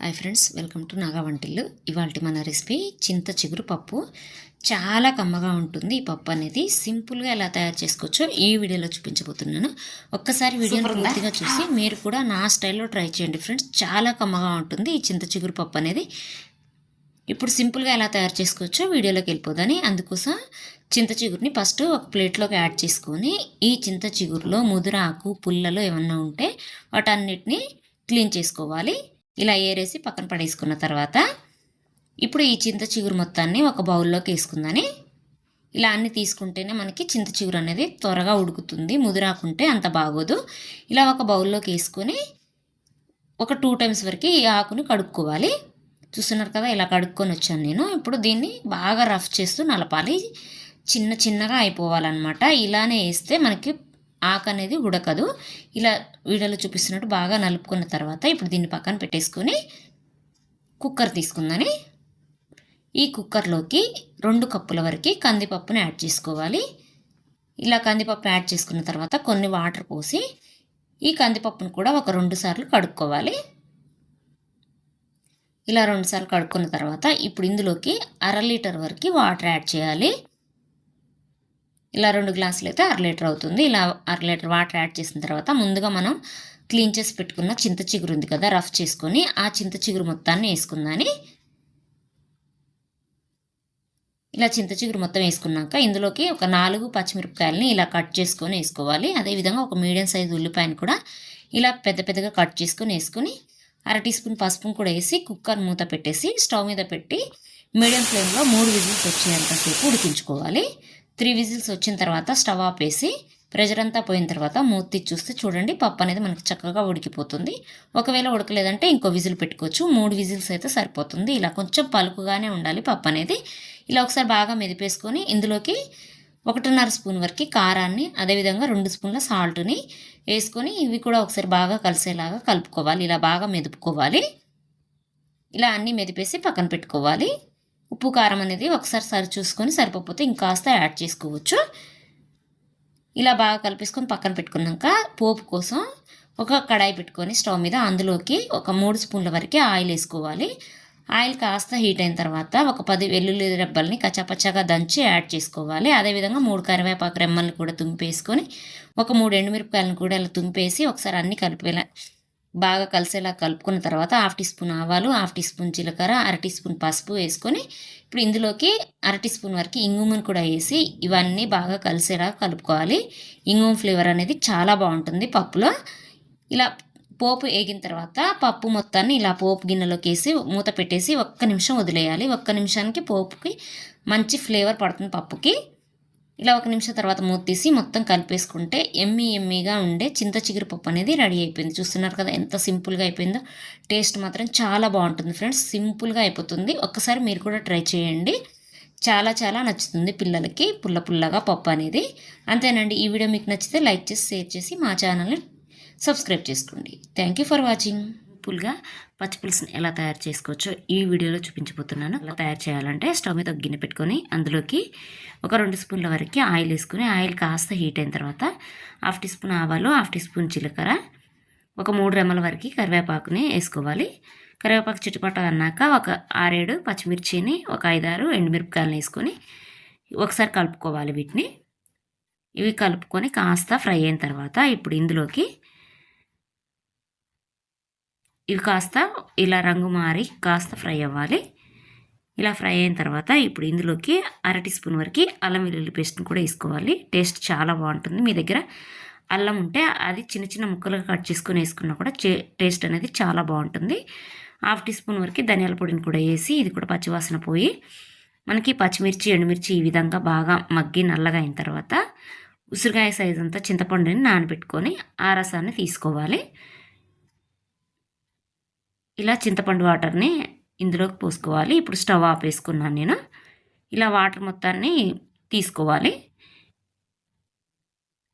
Hi friends welcome to Naga Vantillu. ఇవాళ మన recipe చింత చిగురు పప్పు. చాలా కమ్మగా ఉంటుంది ఈ పప్పు అనేది. సింపుల్గా ఎలా తయారు చేసుకోవచ్చో ఈ వీడియోలో చూపించబోతున్నాను. ఒక్కసారి వీడియోని పూర్తిగా చూసి మీరు కూడా నా స్టైల్లో ట్రై చేయండి ఫ్రెండ్స్. చాలా కమ్మగా ఉంటుంది ఈ చింత చిగురు పప్పు అనేది. ఇప్పుడు సింపుల్గా ఎలా తయారు చేసుకోవచ్చో వీడియోలోకి వెళ్ళిపోదని. అందుకోసం చింత చిగురుని ఫస్ట్ ఒక ప్లేట్లోకి యాడ్ చేసుకొని ఈ చింత చిగురులో ముదురాకు పుల్లలు ఏమన్నా ఉంటే వాటన్నిటిని క్లీన్ చేసుకోవాలి. ఇలా ఏరేసి పక్కన పడేసుకున్న తర్వాత ఇప్పుడు ఈ చింత చిగురు మొత్తాన్ని ఒక బౌల్లోకి వేసుకుందని. ఇలా అన్ని తీసుకుంటేనే మనకి చింత చిగురు అనేది త్వరగా ఉడుకుతుంది ముదిరాకుంటే అంత బాగోదు. ఇలా ఒక బౌల్లోకి వేసుకొని ఒక టూ టైమ్స్ వరకు ఈ ఆకుని కడుక్కోవాలి. చూస్తున్నారు కదా ఇలా కడుక్కొని వచ్చాను నేను. ఇప్పుడు దీన్ని బాగా రఫ్ చేస్తూ నలపాలి. చిన్న చిన్నగా అయిపోవాలన్నమాట. ఇలానే వేస్తే మనకి ఆకు అనేది ఉడకదు. ఇలా వీడియోలో చూపిస్తున్నట్టు బాగా నలుపుకున్న తర్వాత ఇప్పుడు దీన్ని పక్కన పెట్టేసుకొని కుక్కర్ తీసుకుందని. ఈ కుక్కర్లోకి రెండు కప్పుల వరకు కందిపప్పుని యాడ్ చేసుకోవాలి. ఇలా కందిపప్పు యాడ్ చేసుకున్న తర్వాత కొన్ని వాటర్ పోసి ఈ కందిపప్పును కూడా ఒక రెండు సార్లు కడుక్కోవాలి. ఇలా రెండుసార్లు కడుక్కున్న తర్వాత ఇప్పుడు ఇందులోకి అర లీటర్ వరకు వాటర్ యాడ్ చేయాలి. ఇలా రెండు గ్లాసులు అయితే అర లీటర్ అవుతుంది. ఇలా అర లీటర్ వాటర్ యాడ్ చేసిన తర్వాత ముందుగా మనం క్లీన్ చేసి పెట్టుకున్న చింత చిగురు ఉంది కదా రఫ్ చేసుకొని ఆ చింత చిగురు మొత్తాన్ని వేసుకుందాని. ఇలా చింత చిగురు మొత్తం వేసుకున్నాక ఇందులోకి ఒక నాలుగు పచ్చిమిరపకాయలని ఇలా కట్ చేసుకొని వేసుకోవాలి. అదేవిధంగా ఒక మీడియం సైజు ఉల్లిపాయను కూడా ఇలా పెద్ద పెద్దగా కట్ చేసుకొని వేసుకొని అర టీ స్పూన్ పసుపును కూడా వేసి కుక్కర్ మూత పెట్టేసి స్టవ్ మీద పెట్టి మీడియం ఫ్లేమ్లో మూడు విజిల్స్ వచ్చేంతసేపు ఉడికించుకోవాలి. త్రీ విజిల్స్ వచ్చిన తర్వాత స్టవ్ ఆపేసి ప్రెషర్ అంతా పోయిన తర్వాత మూతి చూస్తే చూడండి పప్పు అనేది మనకి చక్కగా ఉడికిపోతుంది. ఒకవేళ ఉడకలేదంటే ఇంకో విజిల్ పెట్టుకోవచ్చు. మూడు విజిల్స్ అయితే సరిపోతుంది. ఇలా కొంచెం పలుకుగానే ఉండాలి పప్పు అనేది. ఇలా ఒకసారి బాగా మెదిపేసుకొని ఇందులోకి ఒకటిన్నర స్పూన్ వరకు కారాన్ని అదేవిధంగా రెండు స్పూన్ల సాల్ట్ని వేసుకొని ఇవి కూడా ఒకసారి బాగా కలిసేలాగా కలుపుకోవాలి. ఇలా బాగా మెదుపుకోవాలి. ఇలా అన్నీ మెదిపేసి పక్కన పెట్టుకోవాలి. ఉప్పు కారం అనేది ఒకసారి సరి చూసుకొని సరిపోతే ఇంకాస్త యాడ్ చేసుకోవచ్చు. ఇలా బాగా కలిపేసుకొని పక్కన పెట్టుకున్నాక పోపు కోసం ఒక కడాయి పెట్టుకొని స్టవ్ మీద అందులోకి ఒక మూడు స్పూన్ల వరకు ఆయిల్ వేసుకోవాలి. ఆయిల్ కాస్త హీట్ అయిన తర్వాత ఒక పది వెల్లుల్లి రెబ్బల్ని కచ్చాపచ్చాగా దంచి యాడ్ చేసుకోవాలి. అదేవిధంగా మూడు కరివేపాకు రెమ్మల్ని కూడా తుంపేసుకొని ఒక మూడు ఎండుమిరపకాయలను కూడా ఇలా తుంపేసి ఒకసారి అన్నీ కలిపేలా బాగా కలిసేలా కలుపుకున్న తర్వాత హాఫ్ టీ స్పూన్ ఆవాలు హాఫ్ టీ స్పూన్ జీలకర్ర అర టీ స్పూన్ పసుపు వేసుకొని ఇప్పుడు ఇందులోకి అర టీ స్పూన్ వరకు ఇంగుమును కూడా వేసి ఇవన్నీ బాగా కలిసేలా కలుపుకోవాలి. ఇంగుమ ఫ్లేవర్ అనేది చాలా బాగుంటుంది పప్పులో. ఇలా పోపు వేగిన తర్వాత పప్పు మొత్తాన్ని ఇలా పోపు గిన్నెలోకి వేసి మూత పెట్టేసి ఒక్క నిమిషం వదిలేయాలి. ఒక్క నిమిషానికి పోపుకి మంచి ఫ్లేవర్ పడుతుంది పప్పుకి. ఇలా ఒక నిమిషం తర్వాత మూత తీసి మొత్తం కలిపేసుకుంటే ఎమ్మి ఎమ్మిగా ఉండే చింత చిగురు పప్పు అనేది రెడీ అయిపోయింది. చూస్తున్నారు కదా ఎంత సింపుల్గా అయిపోయిందో. టేస్ట్ మాత్రం చాలా బాగుంటుంది ఫ్రెండ్స్. సింపుల్గా అయిపోతుంది. ఒక్కసారి మీరు కూడా ట్రై చేయండి. చాలా చాలా నచ్చుతుంది పిల్లలకి పుల్ల పుల్లగా పప్పు అనేది. అంతేనండి. ఈ వీడియో మీకు నచ్చితే లైక్ చేసి షేర్ చేసి మా ఛానల్ని సబ్స్క్రైబ్ చేసుకోండి. Thank you for watching. సింపుల్గా పచ్చిపులుసుని ఎలా తయారు చేసుకోవచ్చో ఈ వీడియోలో చూపించబోతున్నాను. ఎలా తయారు చేయాలంటే స్టవ్ మీద ఒక గిన్నె పెట్టుకొని అందులోకి ఒక రెండు స్పూన్ల వరకు ఆయిల్ వేసుకుని ఆయిల్ కాస్త హీట్ అయిన తర్వాత హాఫ్ టీ స్పూన్ ఆవాలు హాఫ్ టీ స్పూన్ జీలకర్ర ఒక మూడు రెమ్మల వరకు కరివేపాకుని వేసుకోవాలి. కరివేపాకు చుట్టుపట్ట అన్నాక ఒక ఆరేడు పచ్చిమిర్చిని ఒక ఐదారు ఎండుమిరపకాయలను వేసుకొని ఒకసారి కలుపుకోవాలి వీటిని. ఇవి కలుపుకొని కాస్త ఫ్రై అయిన తర్వాత ఇప్పుడు ఇందులోకి ఇవి కాస్త ఇలా రంగు మారి కాస్త ఫ్రై అవ్వాలి. ఇలా ఫ్రై అయిన తర్వాత ఇప్పుడు ఇందులోకి అర టీ స్పూన్ వరకు అల్లం వెల్లుల్లి పేస్ట్ని కూడా వేసుకోవాలి. టేస్ట్ చాలా బాగుంటుంది. మీ దగ్గర అల్లం ఉంటే అది చిన్న చిన్న ముక్కలుగా కట్ చేసుకొని వేసుకున్నా కూడా టేస్ట్ అనేది చాలా బాగుంటుంది. హాఫ్ టీ స్పూన్ వరకు ధనియాల పొడిని కూడా వేసి ఇది కూడా పచ్చివాసన పోయి మనకి పచ్చిమిర్చి ఎండుమిర్చి ఈ విధంగా బాగా మగ్గి నల్లగా అయిన తర్వాత ఉసిరికాయ సైజ్ అంతా చింతపండుని నానబెట్టుకొని ఆ రసాన్ని తీసుకోవాలి. ఇలా చింతపండు వాటర్ని ఇందులోకి పోసుకోవాలి. ఇప్పుడు స్టవ్ ఆపేసుకున్నాను నేను. ఇలా వాటర్ మొత్తాన్ని తీసుకోవాలి.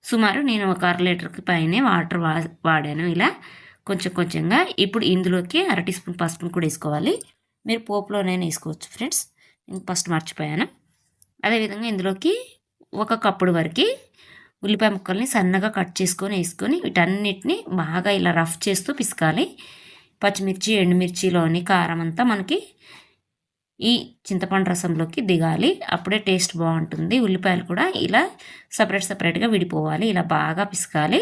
సుమారు నేను ఒక అర లీటర్కి పైనే వాటర్ వా వాడాను ఇలా కొంచెం కొంచెంగా. ఇప్పుడు ఇందులోకి అర టీ స్పూన్ పసుపును కూడా వేసుకోవాలి. మీరు పోపులోనైనా వేసుకోవచ్చు ఫ్రెండ్స్. నేను ఫస్ట్ మర్చిపోయాను. అదేవిధంగా ఇందులోకి ఒక కప్పుడు వరకు ఉల్లిపాయ ముక్కల్ని సన్నగా కట్ చేసుకొని వేసుకొని వీటన్నిటిని బాగా ఇలా రఫ్ చేస్తూ పిసకాలి. పచ్చిమిర్చి ఎండుమిర్చిలోని కారం అంతా మనకి ఈ చింతపండు రసంలోకి దిగాలి. అప్పుడే టేస్ట్ బాగుంటుంది. ఉల్లిపాయలు కూడా ఇలా సపరేట్ సపరేట్గా విడిపోవాలి. ఇలా బాగా పిసకాలి.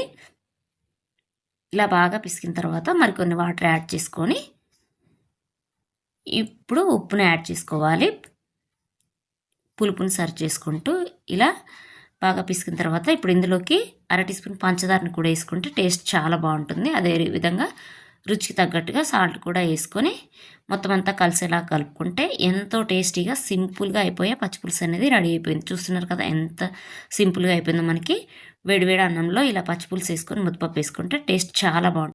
ఇలా బాగా పిసికిన తర్వాత మరికొన్ని వాటర్ యాడ్ చేసుకొని ఇప్పుడు ఉప్పును యాడ్ చేసుకోవాలి. పులుపుని సర్వ్ చేసుకుంటూ ఇలా బాగా పిసికిన తర్వాత ఇప్పుడు ఇందులోకి అర టీ స్పూన్ పంచదారని కూడా వేసుకుంటే టేస్ట్ చాలా బాగుంటుంది. అదే విధంగా రుచికి తగ్గట్టుగా సాల్ట్ కూడా వేసుకొని మొత్తం అంతా కలిసేలా కలుపుకుంటే ఎంతో టేస్టీగా సింపుల్గా అయిపోయే పచ్చిపులుసు అనేది రెడీ అయిపోయింది. చూస్తున్నారు కదా ఎంత సింపుల్గా అయిపోయిందో మనకి. వేడివేడి అన్నంలో ఇలా పచ్చిపులుసు వేసుకొని ముద్దపప్పు వేసుకుంటే టేస్ట్ చాలా బాగుంటుంది.